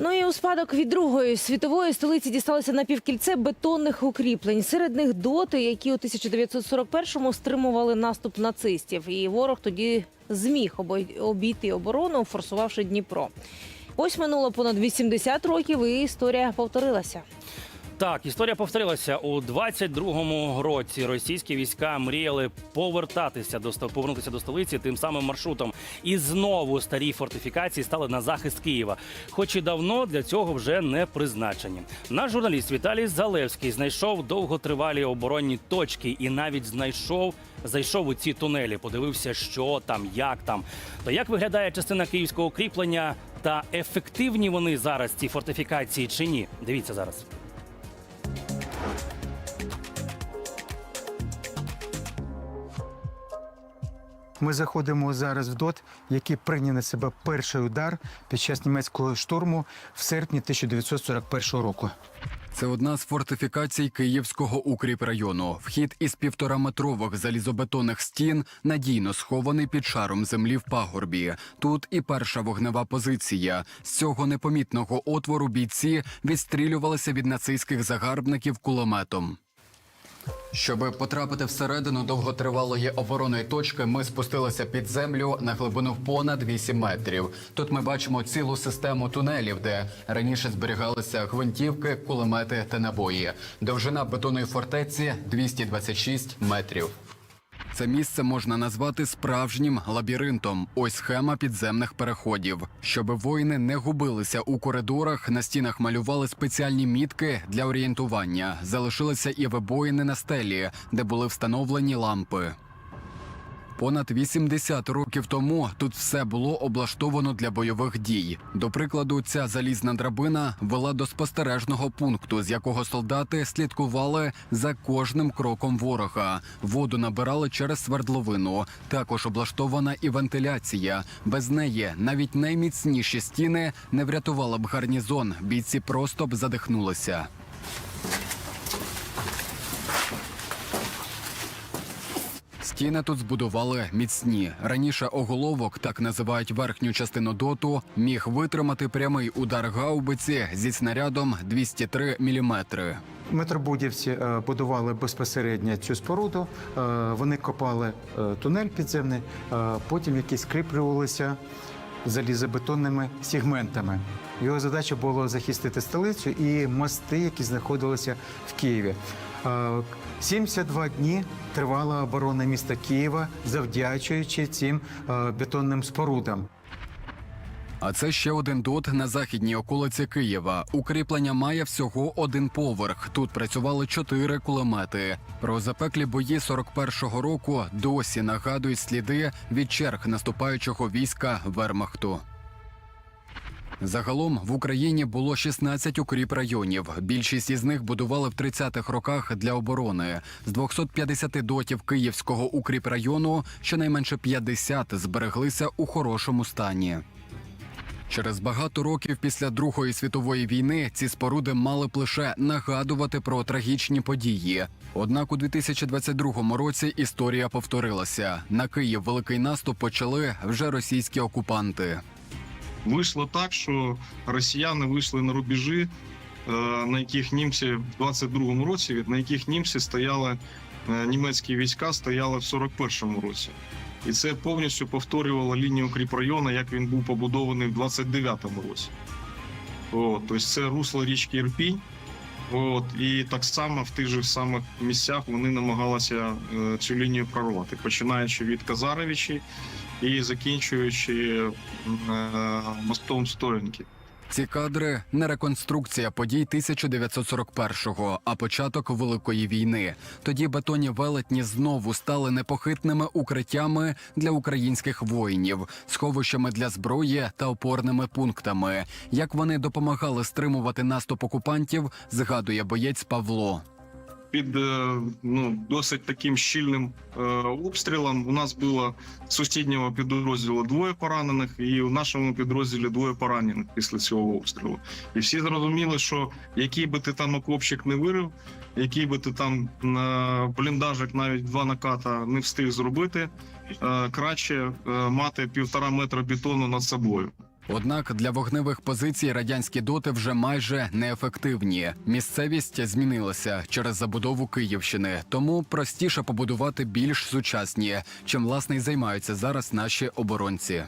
Ну і у спадок від другої світової столиці дісталося напівкільце бетонних укріплень. Серед них доти, які у 1941-му стримували наступ нацистів. І ворог тоді зміг обійти оборону, форсувавши Дніпро. Ось минуло понад 80 років, і історія повторилася. Так, історія повторилася у 22-му році. Російські війська мріяли повертатися до повернутися до столиці тим самим маршрутом. І знову старі фортифікації стали на захист Києва, хоч і давно для цього вже не призначені. Наш журналіст Віталій Залевський знайшов довготривалі оборонні точки і навіть знайшов. Зайшов у ці тунелі, подивився, що там, як там. То як виглядає частина київського укріплення та ефективні вони зараз ці фортифікації чи ні? Дивіться зараз. Ми заходимо зараз в ДОТ, який прийняв на себе перший удар під час німецького штурму в серпні 1941 року. Це одна з фортифікацій Київського укріпрайону. Вхід із півтораметрових залізобетонних стін надійно схований під шаром землі в пагорбі. Тут і перша вогнева позиція. З цього непомітного отвору бійці відстрілювалися від нацистських загарбників кулеметом. Щоб потрапити всередину довготривалої оборонної точки, ми спустилися під землю на глибину понад 8 метрів. Тут ми бачимо цілу систему тунелів, де раніше зберігалися гвинтівки, кулемети та набої. Довжина бетонної фортеці 226 метрів. Це місце можна назвати справжнім лабіринтом. Ось схема підземних переходів. Щоби воїни не губилися у коридорах, на стінах малювали спеціальні мітки для орієнтування. Залишилися і вибоїни на стелі, де були встановлені лампи. Понад 80 років тому тут все було облаштовано для бойових дій. До прикладу, ця залізна драбина вела до спостережного пункту, з якого солдати слідкували за кожним кроком ворога. Воду набирали через свердловину. Також облаштована і вентиляція. Без неї навіть найміцніші стіни не врятували б гарнізон. Бійці просто б задихнулися. Стіни тут збудували міцні. Раніше оголовок, так називають верхню частину доту, міг витримати прямий удар гаубиці зі снарядом 203 мм. Метробудівці е, будували безпосередньо цю споруду. е, Вони копали е, тунель підземний, потім якісь скріплювалися залізобетонними сегментами. Його задача була захистити столицю і мости, які знаходилися в Києві. Е, 72 дні тривала оборона міста Києва, завдячуючи цим е, бетонним спорудам. А це ще один дот на західній околиці Києва. Укріплення має всього один поверх. Тут працювали чотири кулемети. Про запеклі бої 41-го року досі нагадують сліди від черг наступаючого війська Вермахту. Загалом в Україні було 16 укріп районів. Більшість із них будували в 30-х роках для оборони. З 250 дотів Київського укріп району щонайменше 50 збереглися у хорошому стані. Через багато років після Другої світової війни ці споруди мали б лише нагадувати про трагічні події. Однак у 2022 році історія повторилася. На Київ великий наступ почали вже російські окупанти. Вийшло так, що росіяни вийшли на рубежі, е, на яких німці в 22-му році, на яких німці стояли німецькі війська, стояли в 41-му році. І це повністю повторювало лінію укріпрайону, як він був побудований в 29-му році. От, тобто це русло річки Ірпінь. От, і так само в тих же самих місцях вони намагалися е, цю лінію прорвати, починаючи від Казаровичі і закінчуючи е, мостом Стоянки. Ці кадри не реконструкція подій 1941-го, а початок великої війни. Тоді бетонні велетні знову стали непохитними укриттями для українських воїнів, сховищами для зброї та опорними пунктами. Як вони допомагали стримувати наступ окупантів, згадує боєць Павло. Під е, ну, досить таким щільним е, обстрілом у нас було з сусіднього підрозділу двоє поранених, і в нашому підрозділі двоє поранених після цього обстрілу. І всі зрозуміли, що який би ти там окопчик не вирив, який би ти там бліндажик навіть два наката не встиг зробити, е, краще мати півтора метра бетону над собою. Однак для вогневих позицій радянські доти вже майже неефективні. Місцевість змінилася через забудову Київщини, тому простіше побудувати більш сучасні, чим власне й займаються зараз наші оборонці.